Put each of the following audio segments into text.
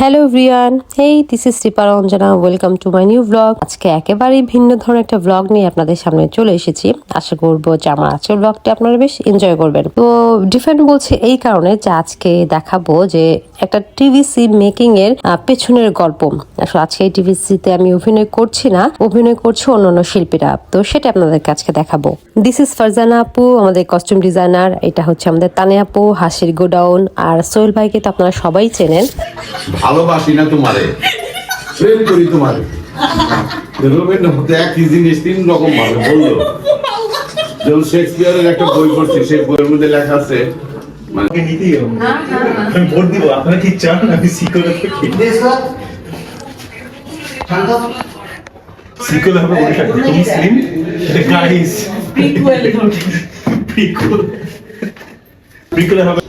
Hello Riyan hey this is Ripa Ranjana welcome to my new blog আজকে একেবারেই ভিন্ন ধরনের একটা ব্লগ নিয়ে আপনাদের সামনে চলে এসেছি। আশা করব যে আমার আজকের ব্লগটি আপনারা বেশ এনজয় করবেন। তো ডিফারেন্ট বলছে এই কারণে যে আজকে দেখাবো যে একটা টিভিসি মেকিং এর পেছনের গল্প। আসলে আজকে এই টিভিসিতে আমি অভিনয় করছি না, অভিনয় করছে অন্যান্য শিল্পীরা। তো সেটা আপনাদেরকে আজকে দেখাবো। দিস ইজ ফারজানা আপু, আমাদের কস্টিউম ডিজাইনার এটা হচ্ছে আমাদের তানে আপু, হাসির গোডাউন আর সোহেল ভাইকে তো আপনারা সবাই চেনেন। ভালোবাসি না তোমারে। প্রেম করি তোমারে। একই জিনিস তিন রকম ভাবে বলল। যেমন শেক্সপিয়ারের একটা বই পড়ছি সেই বইয়ের মধ্যে লেখা আছে মানে নিতেই হবে। আমি ভোট দিব আপনারা কি চান? আমি হবে গাইস প্রিকুয়েল প্রিকুয়েল হবে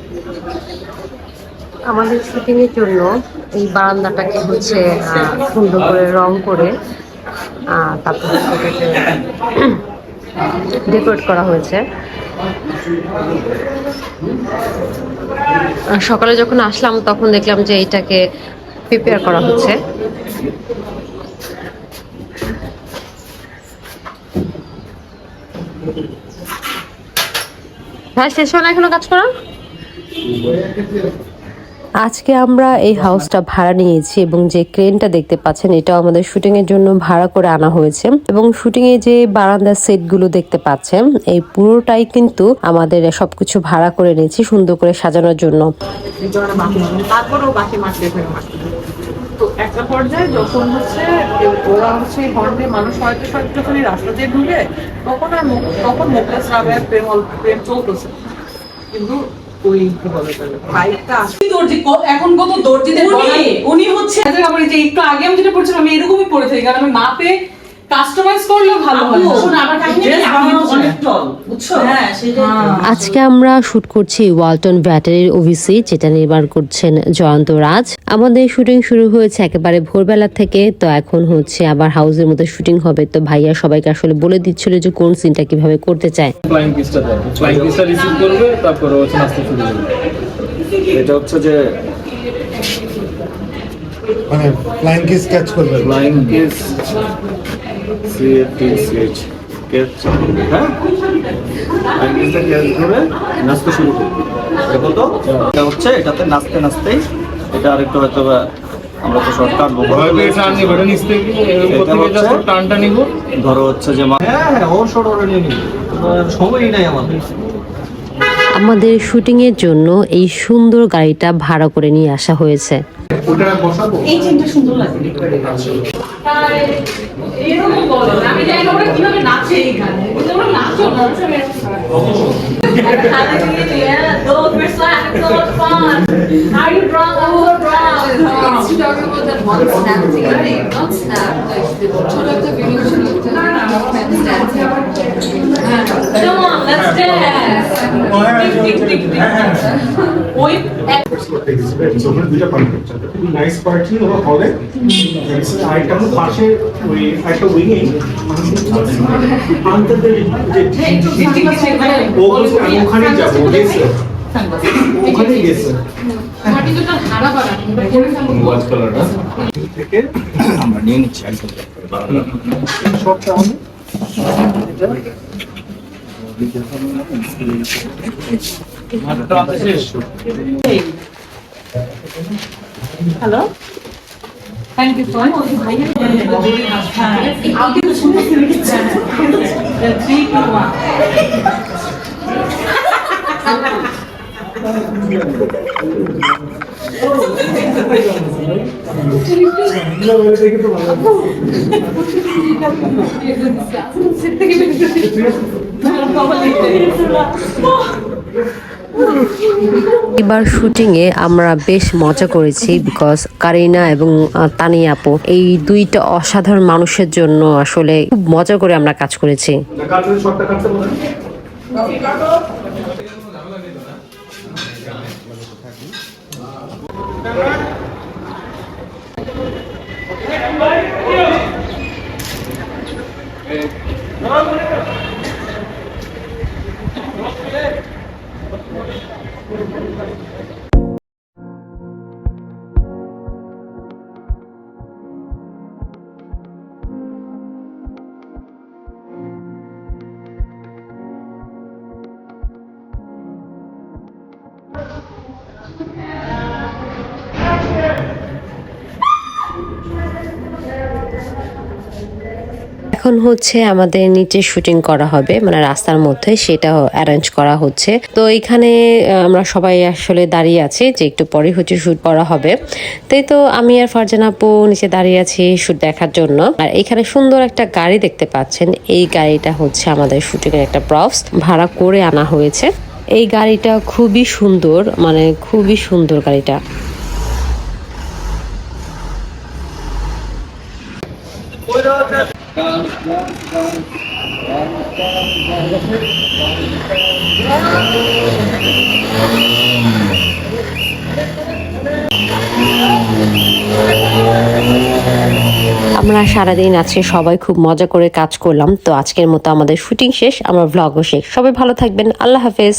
আমাদের শুটিং এর জন্য এই বারান্দাটাকে হচ্ছে সুন্দর করে রং করে তারপর ডেকোরেট করা হয়েছে। সকালে যখন আসলাম, তখন দেখলাম যে এইটাকে প্রিপেয়ার করা হচ্ছে। ভাই, শেষ হয় না এখনও কাজ করা? আজকে আমরা এই হাউসটা ভাড়া নিয়েছি এবং যে ক্রেনটা দেখতে পাচ্ছেন, এটাও আমাদের শুটিং এর জন্য ভাড়া করে আনা হয়েছে। এবং শুটিং এ যে বারান্দার সেটগুলো দেখতে পাচ্ছেন, এই পুরোটাই কিন্তু আমাদের সবকিছু ভাড়া করে নিয়েছি সুন্দর করে সাজানোর জন্য। কিন্তু ওই এখন কত দর্জিদের উনি- উনি হচ্ছে আমার যে একটু আগে আমি যেটা পড়ছিলাম আমি এরকমই পড়ে থাকি কারণ আমি মাপে কাস্টমাইজ করলেও ভালো হয় আমার। অনেক টল, বুঝছ? হ্যাঁ সেটাই আজকে আমরা শুট করছি ওয়ালটন ব্যাটারির ওভিসি যেটা নির্মাণ করছেন জয়ন্ত রাজ। আমাদের শুটিং শুরু হয়েছে একেবারে ভোরবেলা থেকে তো এখন হচ্ছে আবার হাউসের মধ্যে শুটিং হবে। তো ভাইয়া সবাইকে আসলে বলে দিচ্ছিল যে কোন সিনটা কীভাবে করতে চায়। ফ্লাইং পিসটা দেয় ফ্লাইং পিসটা রিসিভ করবে তারপরে হচ্ছে নাচতে শুরু করবে এটা হচ্ছে যে মানে ফ্লাইং কিস ক্যাচ করবে। ফ্লাইং কিস ক্যাচ হ্যাঁ? ফ্লাইং কিসটা ক্যাচ করে নাচতে শুরু করবে দেখো তো এটা হচ্ছে এটাতে নাচতে নাচতেই এটা আরেকটু হয়তো আমরা তো শর্ট কাটবো টার্ন নিব এটা নিচ থেকে উপর এটা থেকে হচ্ছে- জাস্ট টার্নটা নিব। ধরো হচ্ছে যে হ্যাঁ হ্যাঁ ওর শর্ট ওরে নিয়ে নিবি সময়ই নাই আমাদের আমাদের শুটিং এর জন্য এই সুন্দর গাড়িটা ভাড়া করে নিয়ে আসা হয়েছে। এই চেনটা সুন্দর লাগে এরকম বলো আমি জানি না ওরা কীভাবে নাচে এই গানে ওরা ওরা নাচো না ওরা সব Yeah, those were slack, so much fun. Are you drunk? I'm so drunk. It's talking about that one snap thing, right? Not snap, like the photo of the video should look to friends dancing. Come on, let's dance. ওই ওখানে nice party ওরা হলে আরেকটা পাশে ওই একটা উইংয়ে আন্তর্জাতিক যে ও বলছে যাব ও গেছে থেকে আমরা নিয়ে নিচ্ছি একদম শর্টটা হবে hello thank you so much I'll এবার শুটিংয়ে আমরা বেশ মজা করেছি বিকজ কারিনা এবং তানি আপু, এই দুইটা অসাধারণ মানুষের জন্য আসলে খুব মজা করে আমরা কাজ করেছি। এখন হচ্ছে আমাদের নিচে শুটিং করা হবে মানে রাস্তার মধ্যে সেটা অ্যারেঞ্জ করা হচ্ছে। তো এখানে আমরা সবাই আসলে দাঁড়িয়ে আছি যে একটু পরে হচ্ছে শ্যুট করা হবে। তাই তো আমি আর ফারজানা আপু নিচে দাঁড়িয়ে আছি শ্যুট দেখার জন্য। আর এখানে সুন্দর একটা গাড়ি দেখতে পাচ্ছেন, এই গাড়িটা হচ্ছে আমাদের শুটিং এর একটা প্রপস ভাড়া করে আনা হয়েছে। এই গাড়িটা খুবই সুন্দর মানে খুবই সুন্দর গাড়িটা। আমরা সারাদিন আজকে সবাই খুব মজা করে কাজ করলাম, তো আজকের মতো আমাদের শুটিং শেষ, আমার ভ্লগও শেষ। সবাই ভালো থাকবেন, আল্লাহ হাফেজ।